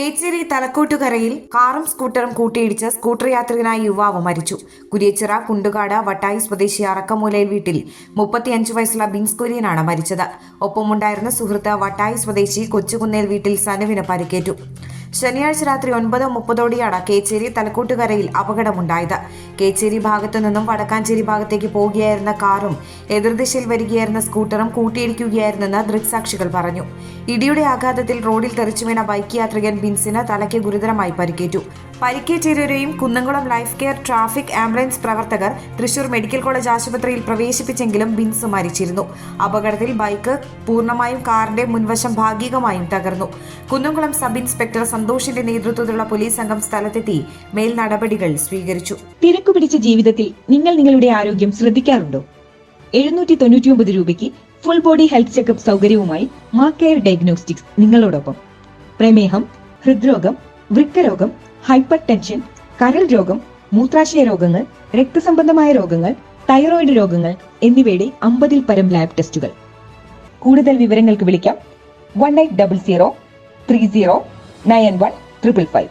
കേച്ചേരി തലക്കോട്ടുകരയിൽ കാറും സ്കൂട്ടറും കൂട്ടിയിടിച്ച് സ്കൂട്ടർ യാത്രികനായ യുവാവ് മരിച്ചു. കുരിയച്ചിറ കുണ്ടുകാട് വട്ടായി സ്വദേശി അറക്കമൂലയിൽ വീട്ടിൽ മുപ്പത്തിയഞ്ച് വയസ്സുള്ള ബിൻസ് കുര്യനാണ് മരിച്ചത്. ഒപ്പമുണ്ടായിരുന്ന സുഹൃത്ത് വട്ടായി സ്വദേശി കൊച്ചുകുന്നേൽ വീട്ടിൽ സനുവിന് പരിക്കേറ്റു. ശനിയാഴ്ച രാത്രി ഒൻപത് മുപ്പതോടെയാണ് കേച്ചേരി തലക്കൂട്ടുകരയിൽ അപകടമുണ്ടായത്. കേച്ചേരി ഭാഗത്തു നിന്നും വടക്കാഞ്ചേരി ഭാഗത്തേക്ക് പോകുകയായിരുന്ന കാറും എതിർദിശയിൽ വരികയായിരുന്ന സ്കൂട്ടറും കൂട്ടിയിടിക്കുകയായിരുന്നെന്ന് ദൃക്സാക്ഷികൾ പറഞ്ഞു. ഇടിയുടെ ആഘാതത്തിൽ റോഡിൽ തെറിച്ചു വീണ ബൈക്ക് യാത്രികൻ ബിൻസിന് തലയ്ക്ക് ഗുരുതരമായി പരിക്കേറ്റു. പരിക്കേറ്റിരുവരെയും Kunnamkulam life care traffic ambulance പ്രവർത്തകർ തൃശൂർ മെഡിക്കൽ കോളേജ് ആശുപത്രിയിൽ പ്രവേശിപ്പിച്ചെങ്കിലും ബിൻസ് മരിച്ചിരുന്നു. അപകടത്തിൽ ബൈക്ക് പൂർണമായും കാറിന്റെ മുൻവശം ഭാഗികമായും തകർന്നു. കുന്നംകുളം സബ് ഇൻസ്പെക്ടർ സന്തോഷിന്റെ നേതൃത്വത്തിലുള്ള പോലീസ് സംഘം സ്ഥലത്തെത്തി മേൽ നടപടികൾ സ്വീകരിച്ചു. തിരക്കു പിടിച്ച ജീവിതത്തിൽ നിങ്ങൾ നിങ്ങളുടെ ആരോഗ്യം ശ്രദ്ധിക്കാറുണ്ടോ? എഴുന്നൂറ്റി തൊണ്ണൂറ്റിയൊമ്പത് രൂപയ്ക്ക് ഫുൾ ബോഡി ഹെൽത്ത് ചെക്കപ്പ് സൗകര്യവുമായി മാക്കെയർ ഡയഗ്നോസ്റ്റിക്സ് നിങ്ങളോടൊപ്പം. പ്രമേഹം ഹൃദ്രോഗം വൃക്കരോഗം ഹൈപ്പർ ടെൻഷൻ കരൾ രോഗം മൂത്രാശയ രോഗങ്ങൾ രക്തസംബന്ധമായ രോഗങ്ങൾ തൈറോയിഡ് രോഗങ്ങൾ എന്നിവയുടെ അമ്പതിൽ പരം ലാബ് ടെസ്റ്റുകൾ കൂടുതൽ വിവരങ്ങൾക്ക് വിളിക്കാം. One eight double zero three zero nine one triple five